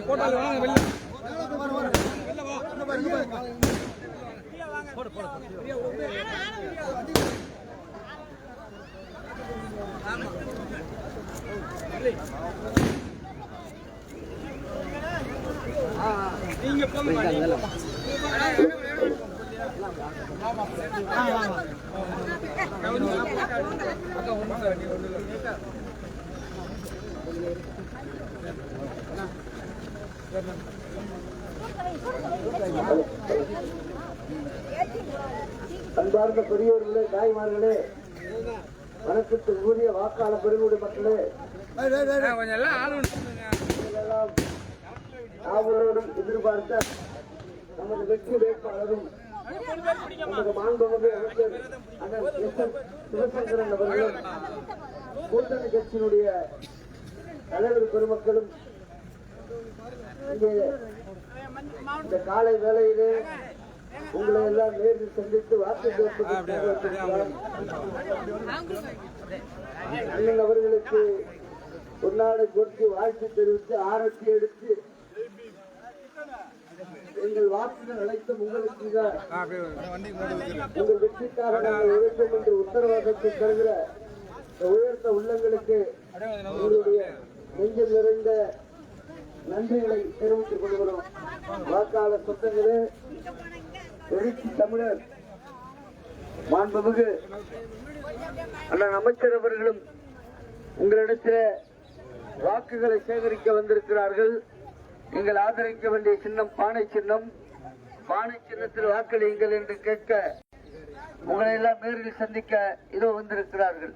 போட்டாங்க வெளில போட போட. அன்பார்ந்த பெரியோர்களே தாய்மார்களே வணக்கத்துக்குரிய கூடிய வாக்காளர் பெருங்குடி மக்களே நீங்களெல்லாம் ஆவலோடும் எதிர்பார்த்த நமது வெற்றி வேட்பாளரும் நமது மாண்புமிகு அண்ணன் எஸ் எஸ் சிவசங்கரன் அவர்களும் கூட்டணி கட்சியினுடைய தலைவர் பெருமக்களும் இந்த காலை வேளையிலே உங்களை எல்லாம் நேரில் சந்தித்து கேட்பதற்காக அண்ணன் அவர்களுக்கு பொன்னாடை கொடுத்து வாழ்த்து தெரிவித்து ஆரத்தி எடுத்து எங்கள் வாக்குகள் அழைத்தும் உங்களுக்கு உங்கள் வெற்றிக்காக நாங்கள் உழைப்போம் என்று உத்தரவாதத்தை தருகிற உயர்த்த உள்ளங்களுக்கு உங்களுடைய நெஞ்சில் நிறைந்த நன்றிகளை தெரிவித்துக் கொள்கிறோம். வாக்காளர் சொந்தங்களே எழுச்சி தமிழர் மாண்புமிகு அண்ணன் அமைச்சர் அவர்களும் உங்களிடத்தில் வாக்குகளை சேகரிக்க வந்திருக்கிறார்கள். நீங்கள் ஆதரிக்க வேண்டிய சின்னம் பானை சின்னம். பானை சின்னத்தில் வாக்களியுங்கள் என்று கேட்க உங்களை எல்லாம் நேரில் சந்திக்க இதோ வந்திருக்கிறார்கள்.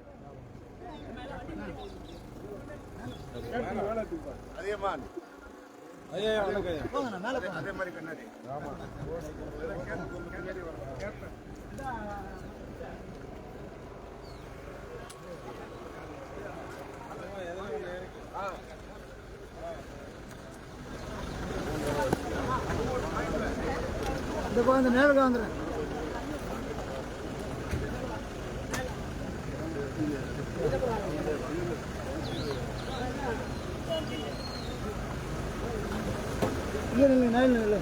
இந்த குழந்தை நேரில் வந்துடுறேன் இல்லை இல்லை நேரில் இல்லை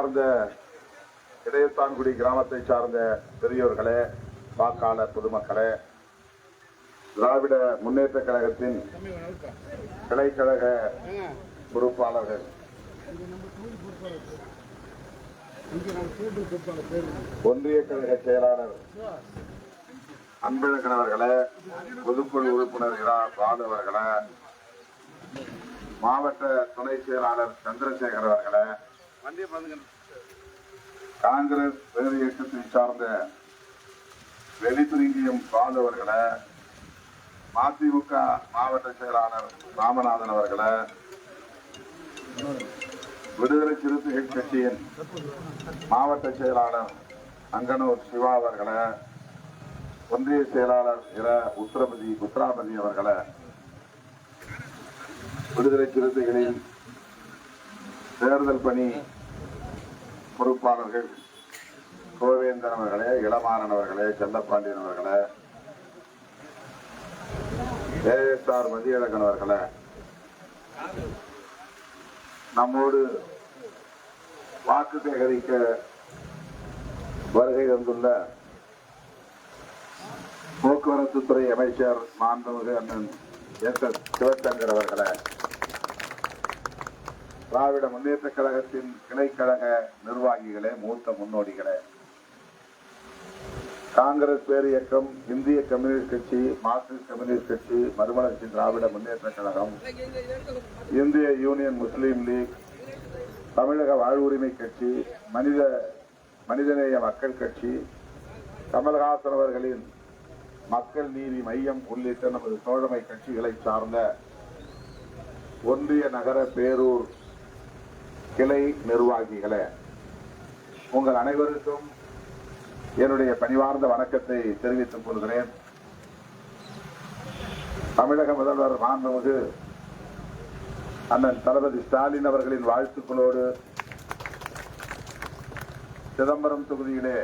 சார்ந்த இடையத்தான்குடி கிராமத்தை சார்ந்த பெரியோர்களே வாக்காளர் பொதுமக்களே திராவிட முன்னேற்ற கழகத்தின் கிளைக்கழக பொறுப்பாளர்கள். ஒன்றிய கழக செயலாளர் அன்பழகன் அவர்களே பொதுக்குழு உறுப்பினர் இரா பாலு அவர்களே மாவட்ட துணை செயலாளர் சந்திரசேகர் அவர்களே காங்கிரஸ் வேறு இயக்கத்தை சார்ந்த வெளிப்பிரிங்கியம் பாலு மதிமுக மாவட்ட செயலாளர் ராமநாதன் அவர்களை விடுதலை சிறுத்தைகள் கட்சியின் மாவட்ட செயலாளர் அங்கனூர் சிவா அவர்களை ஒன்றிய செயலாளர் இர உத்தரபதி உத்தராபதி அவர்களை விடுதலை சிறுத்தைகளின் தேர்தல் பணி பொறுப்பாளர்கள் கோவேந்தன் அவர்களே இளமாறன் அவர்களே செல்லப்பாண்டியன் அவர்களே ஏஎஸ்ஆர் மதியழகன் அவர்களே நம்மோடு வாக்கு சேகரிக்க வருகை தந்துள்ள போக்குவரத்து துறை அமைச்சர் மாண்புமிகு அண்ணன் எஸ் எஸ் சிவசங்கர் அவர்களே திராவிட முன்னேற்ற கழகத்தின் கிளைக்கழக நிர்வாகிகளே மூத்த முன்னோடிகளே. காங்கிரஸ் பேர் இயக்கம் இந்திய கம்யூனிஸ்ட் கட்சி மார்க்சிஸ்ட் கம்யூனிஸ்ட் கட்சி மறுமலர்ச்சி திராவிட முன்னேற்ற கழகம் இந்திய யூனியன் முஸ்லீம் லீக் தமிழக வாழ்வுரிமை கட்சி மனித மனிதநேய மக்கள் கட்சி கமல்ஹாசன் அவர்களின் மக்கள் நீதி மையம் உள்ளிட்ட நமது தோழமை கட்சிகளை சார்ந்த ஒன்றிய நகர பேரூர் கிளை நிர்வாகிகளே உங்கள் அனைவருக்கும் என்னுடைய பணிவார்ந்த வணக்கத்தை தெரிவித்துக் கொள்கிறேன். தமிழக முதல்வர் மாண்புமிகு அண்ணன் தளபதி ஸ்டாலின் அவர்களின் வாழ்த்துக்களோடு சிதம்பரம் தொகுதியிலே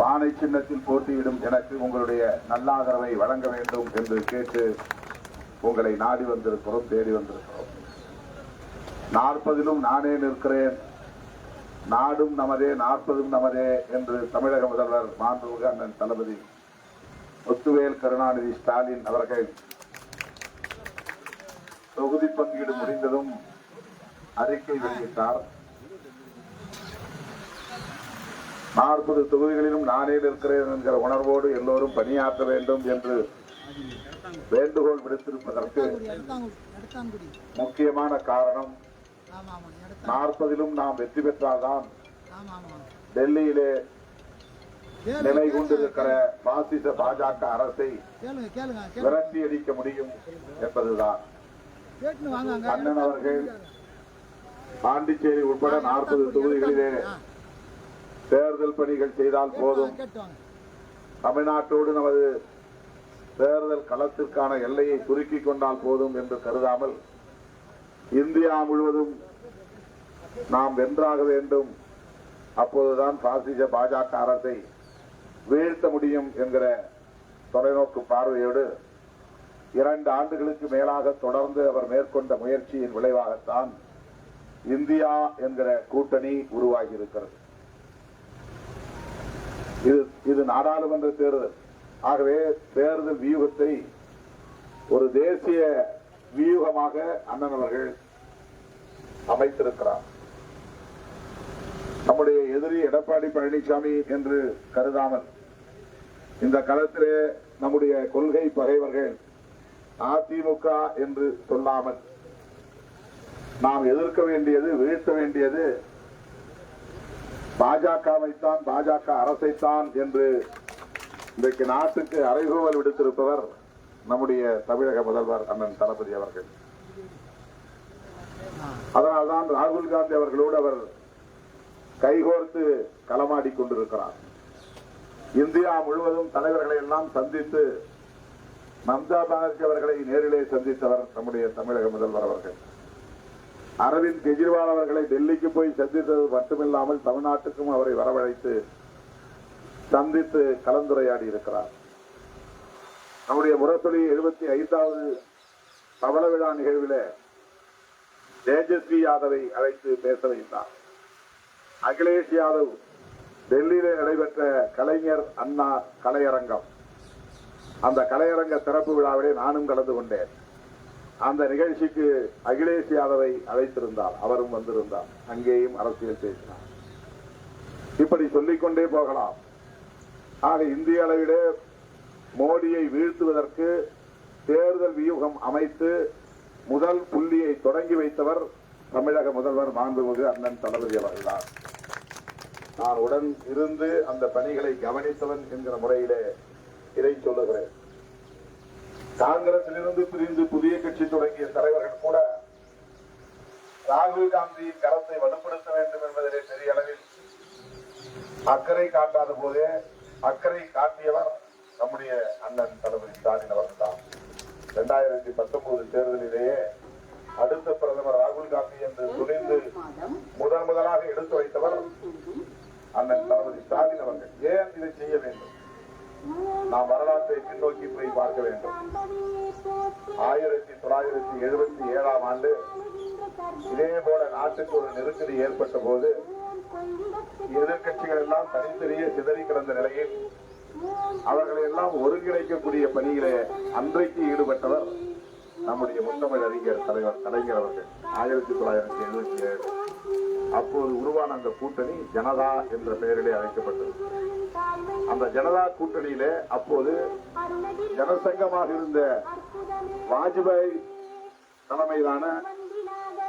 வானை சின்னத்தில் போட்டியிடும் எனக்கு உங்களுடைய நல்லாதரவை வழங்க வேண்டும் என்று கேட்டு உங்களை நாடி வந்திருக்கிறோம் தேடி வந்திருக்கிறோம். நாற்பதிலும் நானே நிற்கிறேன். நாடும் நமதே நாற்பதும் நமதே என்று தமிழக முதல்வர் மாண்புமிகு அண்ணன் தளபதி முத்துவேல் கருணாநிதி ஸ்டாலின் அவர்கள் தொகுதி பங்கீடு முடிந்ததும் அறிக்கை வெளியிட்டார். நாற்பது தொகுதிகளிலும் நானே நிற்கிறேன் என்கிற உணர்வோடு எல்லோரும் பணியாற்ற வேண்டும் என்று வேண்டுகோள் விடுத்திருப்பதற்கு முக்கியமான காரணம் நாற்பதிலும் நாம் வெற்றி பெற்றால்தான் டெல்லியிலே நிலை கொண்டிருக்கிற பாசிச பாஜக அரசை விரட்டி அடிக்க முடியும் என்பதுதான். அண்ணன் அவர்கள் பாண்டிச்சேரி உட்பட நாற்பது தொகுதிகளிலே தேர்தல் பணிகள் செய்தால் போதும். தமிழ்நாட்டோடு நமது தேர்தல் களத்திற்கான எல்லையை சுருக்கிக் கொண்டால் போதும் என்று கருதாமல் இந்தியா முழுவதும் நாம் வென்றாக வேண்டும். அப்போதுதான் பாசிச பாஜக அரசை வீழ்த்த முடியும் என்கிற தொலைநோக்கு பார்வையோடு இரண்டு ஆண்டுகளுக்கு மேலாக தொடர்ந்து அவர் மேற்கொண்ட முயற்சியின் விளைவாகத்தான் இந்தியா என்கிற கூட்டணி உருவாகி இருக்கிறது இது இது நாடாளுமன்ற தேர்தல். ஆகவே தேர்தல் வியூகத்தை ஒரு தேசிய வியூகமாக அண்ணன் அவர்கள் அமைத்திருக்கிறார். நம்முடைய எதிரி எடப்பாடி பழனிசாமி என்று கருதாமல் இந்த களத்திலே நம்முடைய கொள்கை பகைவர்கள் அதிமுக என்று சொல்லாமல் நாம் எதிர்க்க வேண்டியது வீழ்த்த வேண்டியது பாஜகவைத்தான் பாஜக அரசைத்தான் என்று இன்றைக்கு நாட்டுக்கு அறைகூவல் விடுத்திருப்பவர் நம்முடைய தமிழக முதல்வர் அண்ணன் தளபதி அவர்கள். அதனால்தான் ராகுல் காந்தி அவர்களோடு அவர் கைகோர்த்து களமாடி கொண்டிருக்கிறார். இந்தியா முழுவதும் தலைவர்களை எல்லாம் சந்தித்து மம்தா பானர்ஜி அவர்களை நேரிலே சந்தித்தவர் நம்முடைய தமிழக முதல்வர் அவர்கள். அரவிந்த் கெஜ்ரிவால் அவர்களை டெல்லிக்கு போய் சந்தித்தது மட்டுமில்லாமல் தமிழ்நாட்டுக்கும் அவரை வரவழைத்து சந்தித்து கலந்துரையாடி இருக்கிறார். நம்முடைய முரசொலி எழுபத்தி ஐந்தாவது பவள விழா நிகழ்வில் தேஜஸ்வி யாதவை அழைத்து பேச வைத்தார். அகிலேஷ் யாதவ் டெல்லியில நடைபெற்ற கலைஞர் அண்ணா கலையரங்கம். அந்த கலையரங்க திறப்பு விழாவிலே நானும் கலந்து கொண்டேன். அந்த நிகழ்ச்சிக்கு அகிலேஷ் யாதவை அழைத்திருந்தார். அவரும் வந்திருந்தார். அங்கேயும் அரசியல் பேசினார். இப்படி சொல்லிக்கொண்டே போகலாம். ஆக இந்திய அளவிலே மோடியை வீழ்த்துவதற்கு தேர்தல் வியூகம் அமைத்து முதல் புள்ளியை தொடங்கி வைத்தவர் தமிழக முதல்வர் மாண்புமிகு அண்ணன் தளபதி அவர்கள்தான் நான் உடன் இருந்து அந்த பணிகளை கவனித்தவன் என்கிற முறையிலே இதை சொல்லுகிறேன். காங்கிரசிலிருந்து பிரிந்து புதிய கட்சி தொடங்கிய தலைவர்கள் கூட ராகுல் காந்தியின் கரத்தை வலுப்படுத்த வேண்டும் என்பதிலே பெரிய அளவில் அக்கறை காட்டாத போதே அக்கறை காட்டியவர் நம்முடைய அண்ணன் தளபதி ஸ்டாலின் அவர்கள் தான் இரண்டாயிரத்தி பத்தொன்பது தேர்தலிலேயே அடுத்த பிரதமர் ராகுல் காந்தி என்று துணிந்து முதன் முதலாக எடுத்து வைத்தவர் அண்ணன் தளபதி ஸ்டாலின் அவர்கள் ஏன் இதை செய்ய வேண்டும்? நாம் வரலாற்றை பின்னோக்கி போய் பார்க்க வேண்டும். ஆயிரத்தி தொள்ளாயிரத்தி எழுபத்தி ஏழாம் ஆண்டு இதே போல நாட்டுக்கு ஒரு நெருக்கடி ஏற்பட்ட போது எதிர்க்கட்சிகள் எல்லாம் தனித்தனியே சிதறி கிடந்த நிலையில் அவர்களை எல்லாம் ஒருங்கிணைக்கக்கூடிய பணியிலே அன்றைக்கு ஈடுபட்டவர் நம்முடைய முத்தமிழ் அறிஞர் தலைவர் கலைஞர் அவர்கள். ஆயிரத்தி தொள்ளாயிரத்தி எழுபத்தி ஏழு அப்போது உருவான அந்த கூட்டணி ஜனதா என்ற பெயரிலே அழைக்கப்பட்டது. அந்த ஜனதா கூட்டணியிலே அப்போது ஜனசங்கமாக இருந்த வாஜ்பாய் தலைமையிலான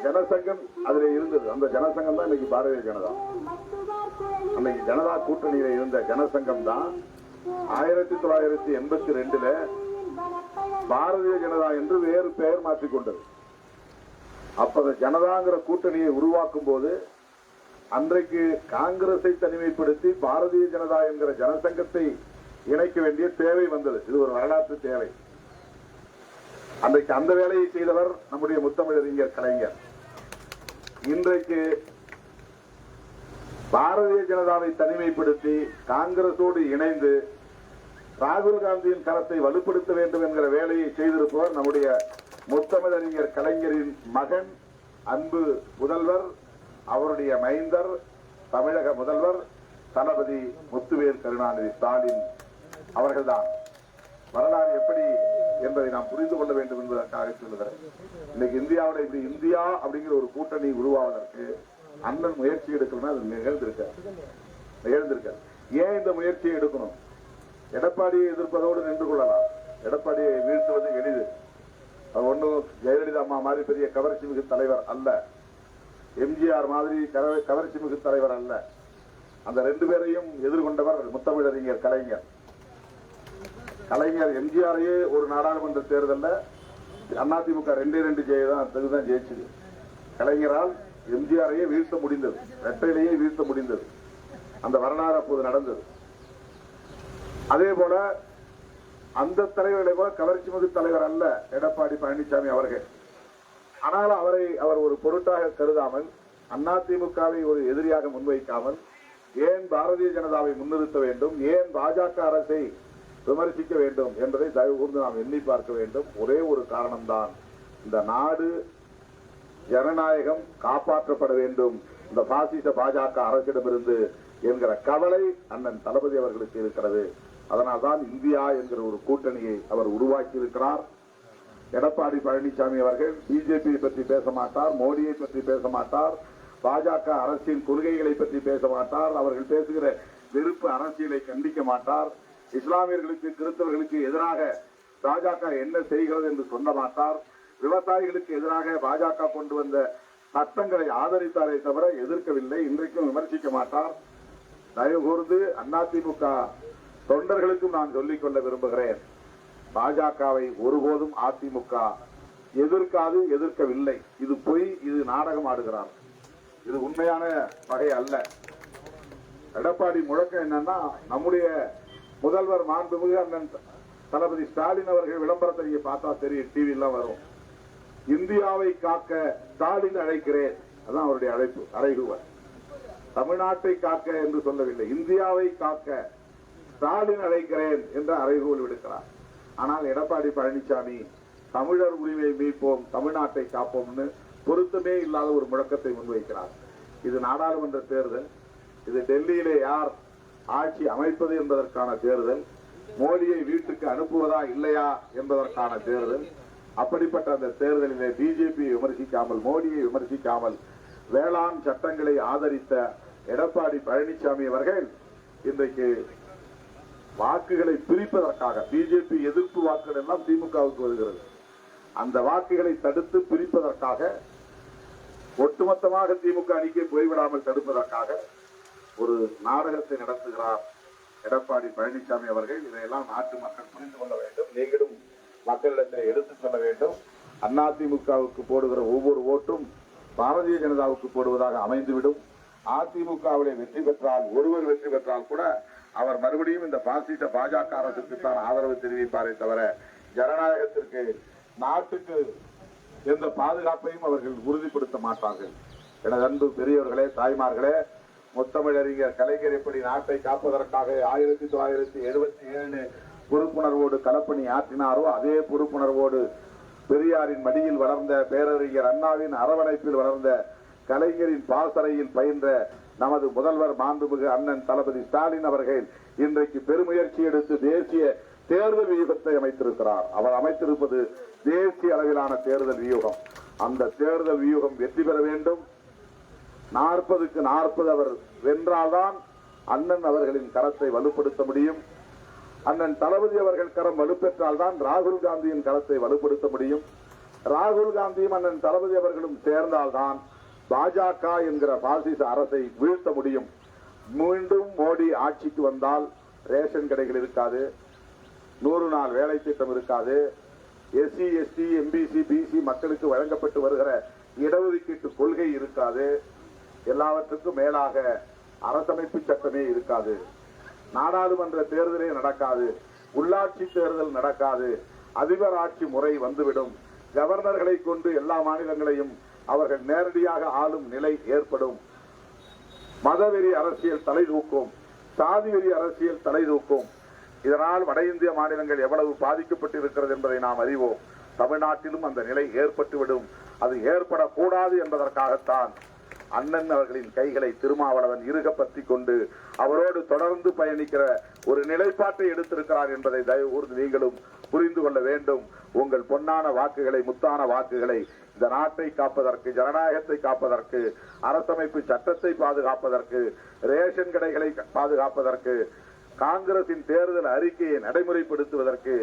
ஜனசங்கம் அதில் இருந்தது. அந்த ஜனசங்கம் தான் இன்னைக்கு பாரதிய ஜனதா. அன்னைக்கு ஜனதா கூட்டணியில இருந்த ஜனசங்கம் தான் ஆயிரத்தி தொள்ளாயிரத்தி எண்பத்தி ரெண்டுல பாரதிய ஜனதா என்று வேறு பெயர் மாற்றிக்கொண்டது அப்ப அந்த ஜனதாங்கிற கூட்டணியை உருவாக்கும் போது அன்றைக்கு காங்கிரஸை தனிமைப்படுத்தி பாரதிய ஜனதா என்கிற ஜனசங்கத்தை இணைக்க வேண்டிய தேவை வந்தது. இது ஒரு வரலாற்று தேவை. அன்றைக்கு அந்த வேலையை செய்தவர் நம்முடைய முத்தமிழறிஞர் கலைஞர். இன்றைக்கு பாரதிய ஜனதாவை தனிமைப்படுத்தி காங்கிரசோடு இணைந்து ராகுல் காந்தியின் கரத்தை வலுப்படுத்த வேண்டும் என்கிற வேலையை செய்திருப்பவர் நம்முடைய முத்தமிழறிஞர் கலைஞரின் மகன் அன்பு முதல்வர் அவருடைய மைந்தர் தமிழக முதல்வர் தளபதி முத்துவேல் கருணாநிதி ஸ்டாலின் அவர்கள்தான். வரலாறு எப்படி என்பதை நாம் புரிந்து கொள்ள வேண்டும் என்பதற்காக சொல்லுகிறேன். இன்னைக்கு இந்தியாவில் இப்படி இந்தியா அப்படிங்கிற ஒரு கூட்டணி உருவாவதற்கு அண்ணன் முயற்சி எடுக்கணும்னா அது நிகழ்ந்திருக்க நிகழ்ந்திருக்க ஏன் இந்த முயற்சியை எடுக்கணும்? எடப்பாடியை எதிர்ப்பதோடு நின்று கொள்ளலாம். எடப்பாடியை வீழ்த்துவது எளிது. அது ஒன்றும் ஜெயலலிதா அம்மா மாதிரி பெரிய கவர்ச்சி மிகு தலைவர் அல்ல. எம்ஜிஆர் மாதிரி கவர்ச்சி மிகு தலைவர் அல்ல. அந்த ரெண்டு பேரையும் எதிர்கொண்டவர் முத்தமிழறிஞர் கலைஞர். கலைஞர் எம்ஜிஆரையே ஒரு நாடாளுமன்ற தேர்தல்ல அதிமுக ரெண்டே ரெண்டு ஜெய தான் தான் ஜெயிச்சது. கலைஞரால் எம்ஜிஆரையே வீழ்த்த முடிந்தது. ரெட்டையிலேயே வீழ்த்த முடிந்தது. அந்த வரலாறு அப்போது நடந்தது. அதே போல அந்த தலைவர்களை போல கவர்ச்சி மிகு தலைவர் அல்ல எடப்பாடி பழனிசாமி அவர்கள். ஆனால் அவரை அவர் ஒரு பொருட்டாக கருதாமல் அதிமுகவை ஒரு எதிரியாக முன்வைக்காமல் ஏன் பாரதிய ஜனதாவை முன்னிறுத்த வேண்டும் ஏன் பாஜக அரசை விமர்சிக்க வேண்டும் என்பதை தயவு கூர்ந்து நாம் எண்ணி பார்க்க வேண்டும். ஒரே ஒரு காரணம்தான் இந்த நாடு ஜனநாயகம் காப்பாற்றப்பட வேண்டும். இந்த பாசிச பாஜக அரசிடமிருந்து என்கிற கவலை அண்ணன் தளபதி அவர்களுக்கு இருக்கிறது. அதனால்தான் இந்தியா என்கிற ஒரு கூட்டணியை அவர் உருவாக்கி இருக்கிறார் எடப்பாடி பழனிசாமி அவர்கள் பிஜேபி பற்றி பேச மாட்டார் மோடியை பற்றி பேச மாட்டார் பாஜக அரசின் கொள்கைகளை பற்றி பேச மாட்டார் அவர்கள் பேசுகிற வெறுப்பு அரசியலை கண்டிக்க மாட்டார் இஸ்லாமியர்களுக்கு கிறிஸ்தவர்களுக்கு எதிராக பாஜக என்ன செய்கிறது என்று சொல்ல மாட்டார் விவசாயிகளுக்கு எதிராக பாஜக கொண்டு வந்த சட்டங்களை ஆதரித்தாரே தவிர எதிர்க்கவில்லை இன்றைக்கும் விமர்சிக்க மாட்டார். தயவு கூர்ந்து அதிமுக தொண்டர்களுக்கும் நான் சொல்லிக் கொள்ள விரும்புகிறேன். பாஜகவை ஒருபோதும் அதிமுக எதிர்க்காது எதிர்க்கவில்லை. இது பொய் இது நாடகம் ஆடுகிறார். இது உண்மையான வகை அல்ல. எடப்பாடி முழக்கம் என்னன்னா நம்முடைய முதல்வர் மாண்புமிகு அண்ணன் தளபதி ஸ்டாலின் அவர்கள் விளம்பரத்தை நீங்க பார்த்தா தெரியும் டிவிலாம் வரும். இந்தியாவை காக்க ஸ்டாலின் அழைக்கிறேன். அதான் அவருடைய அழைப்பு அறைகுவர் தமிழ்நாட்டை காக்க என்று சொல்லவில்லை. இந்தியாவை காக்க ஸ்டாலின் அழைக்கிறேன் என்று அறைகூல் விடுக்கிறார். ஆனால் எடப்பாடி பழனிசாமி தமிழர் உரிமை மீட்போம் தமிழ்நாட்டை காப்போம்னு பொருத்தமே இல்லாத ஒரு முழக்கத்தை முன்வைக்கிறார். இது நாடாளுமன்ற தேர்தல். இது டெல்லியிலே யார் ஆட்சி அமைப்பது என்பதற்கான தேர்தல். மோடியை வீட்டுக்கு அனுப்புவதா இல்லையா என்பதற்கான தேர்தல். அப்படிப்பட்ட அந்த தேர்தலிலே பிஜேபியை விமர்சிக்காமல் மோடியை விமர்சிக்காமல் வேளாண் சட்டங்களை ஆதரித்த எடப்பாடி பழனிசாமி அவர்கள் இன்றைக்கு வாக்குகளை பிரிப்பதற்காக பிஜேபி எதிர்ப்பு வாக்குகள் எல்லாம் திமுகவுக்கு வருகிறது. அந்த வாக்குகளை தடுத்து பிரிப்பதற்காக ஒட்டுமொத்தமாக திமுக அணிக்கே போய்விடாமல் தடுப்பதற்காக ஒரு நாடகத்தை நடத்துகிறார் எடப்பாடி பழனிசாமி அவர்கள். இதையெல்லாம் நாட்டு மக்கள் புரிந்து கொள்ள வேண்டும். நீங்களும் மக்களிடத்தில் எடுத்துச் சொல்ல வேண்டும். அதிமுகவுக்கு போடுகிற ஒவ்வொரு ஓட்டும் பாரதிய ஜனதாவுக்கு போடுவதாக அமைந்துவிடும். அதிமுகவிலே வெற்றி பெற்றால் ஒருவர் வெற்றி பெற்றால் கூட அவர் மறுபடியும் இந்த பாசிச பாஜக அரசுக்கு தான் ஆதரவு தெரிவிப்பாரே தவிர ஜனநாயகத்திற்கு நாட்டுக்கு எந்த பாதுகாப்பையும் அவர்கள் உறுதிப்படுத்த மாட்டார்கள். எனது அன்பு பெரியவர்களே தாய்மார்களே முத்தமிழறிஞர் கலைஞர் எப்படி நாட்டை காப்பதற்காக ஆயிரத்தி தொள்ளாயிரத்தி எழுபத்தி ஏழு பொறுப்புணர்வோடு களப்பணி ஆற்றினாரோ அதே பொறுப்புணர்வோடு பெரியாரின் மடியில் வளர்ந்த பேரறிஞர் அண்ணாவின் அரவணைப்பில் வளர்ந்த கலைஞரின் பாசறையில் பயின்ற நமது முதல்வர் மாண்புமிகு அண்ணன் தளபதி ஸ்டாலின் அவர்கள் இன்றைக்கு பெருமுயற்சி எடுத்து தேசிய தேர்தல் வியூகத்தை அமைத்திருக்கிறார். அவர் அமைத்திருப்பது தேசிய அளவிலான தேர்தல் வியூகம். அந்த தேர்தல் வியூகம் வெற்றி பெற வேண்டும். நாற்பதுக்கு நாற்பது அவர் வென்றால்தான் அண்ணன் அவர்களின் கரத்தை வலுப்படுத்த முடியும். அண்ணன் தளபதி அவர்கள் கரம் வலுப்பெற்றால் தான் ராகுல் காந்தியின் கரத்தை வலுப்படுத்த முடியும். ராகுல் காந்தியும் அண்ணன் தளபதி அவர்களும் சேர்ந்தால்தான் பாஜக என்கிற பாசிச அரசை வீழ்த்த முடியும். மீண்டும் மோடி ஆட்சிக்கு வந்தால் ரேஷன் கடைகள் இருக்காது நூறு நாள் வேலை திட்டம் இருக்காது எஸ்சி எஸ்டி எம்பிசி பிசி மக்களுக்கு வழங்கப்பட்டு வருகிற இடஒதுக்கீட்டு கொள்கை இருக்காது எல்லாவற்றுக்கும் மேலாக அரசமைப்பு சட்டமே இருக்காது. நாடாளுமன்ற தேர்தலே நடக்காது உள்ளாட்சி தேர்தல் நடக்காது அதிபர் ஆட்சி முறை வந்துவிடும். கவர்னர்களை கொண்டு எல்லா மாநிலங்களையும் அவர்கள் நேரடியாக ஆளும் நிலை ஏற்படும். மதவெறி அரசியல் தலை தூக்கும். சாதி வெறி அரசியல் தலை தூக்கும். இதனால் வட இந்திய மாநிலங்கள் எவ்வளவு பாதிக்கப்பட்டிருக்கிறது என்பதை நாம் அறிவோம். தமிழ்நாட்டிலும் அந்த நிலை ஏற்பட்டுவிடும். அது ஏற்படக்கூடாது என்பதற்காகத்தான் அண்ணன் அவர்களின் கைகளை திருமாவளவன் இறுக பற்றி கொண்டு அவரோடு தொடர்ந்து பயணிக்கிற ஒரு நிலைப்பாட்டை எடுத்திருக்கிறார் என்பதை தயவு கூர்ந்து நீங்களும் புரிந்து கொள்ள வேண்டும். உங்கள் பொன்னான வாக்குகளை முத்தான வாக்குகளை இந்த நாட்டை காப்பதற்கு ஜனநாயகத்தை காப்பதற்கு அரசமைப்பு சட்டத்தை பாதுகாப்பதற்கு ரேஷன் கடைகளை பாதுகாப்பதற்கு காங்கிரசின் தேர்தல் அறிக்கையை நடைமுறைப்படுத்துவதற்கு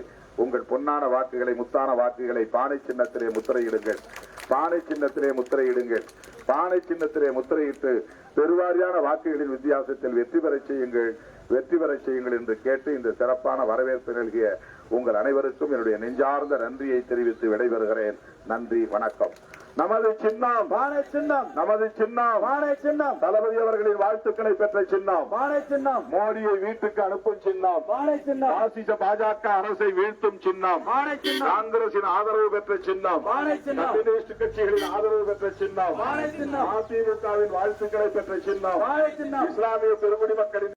உங்கள் பொன்னான வாக்குகளை முத்தான வாக்குகளை பானை சின்னத்திலே முத்திரையிடுங்கள். பானை சின்னத்திலே முத்திரையிடுங்கள். பானை சின்னத்திலே முத்திரையிட்டு பெருவாரியான வாக்குகளின் வித்தியாசத்தில் வெற்றி பெறச் செய்யுங்கள். வெற்றி பெற செய்யுங்கள் என்று கேட்டு இந்த சிறப்பான வரவேற்பு நல்கிய உங்கள் அனைவருக்கும் என்னுடைய நெஞ்சார்ந்த நன்றியை தெரிவித்து விடைபெறுகிறேன். நன்றி வணக்கம். நமது சின்னம் பானை சின்னம். நமது சின்னம் பானை சின்னம். தளபதி அவர்களின் வாழ்த்துக்களை பெற்ற சின்னம். பானை சின்னம். மோடியை வீட்டுக்கு அனுப்பும் சின்னம். பானை சின்னம். பாசிச பாஜக அரசை வீழ்த்தும் சின்னம். பானை சின்னம். காங்கிரசின் ஆதரவு பெற்ற சின்னம். பானை சின்னம். கம்யூனிஸ்ட் கட்சிகளின் ஆதரவு பெற்ற சின்னம். பானை சின்னம். அதிமுகவின் வாழ்த்துக்களை பெற்ற சின்னம். பானை சின்னம். இஸ்லாமிய பெருங்குடி மக்களின்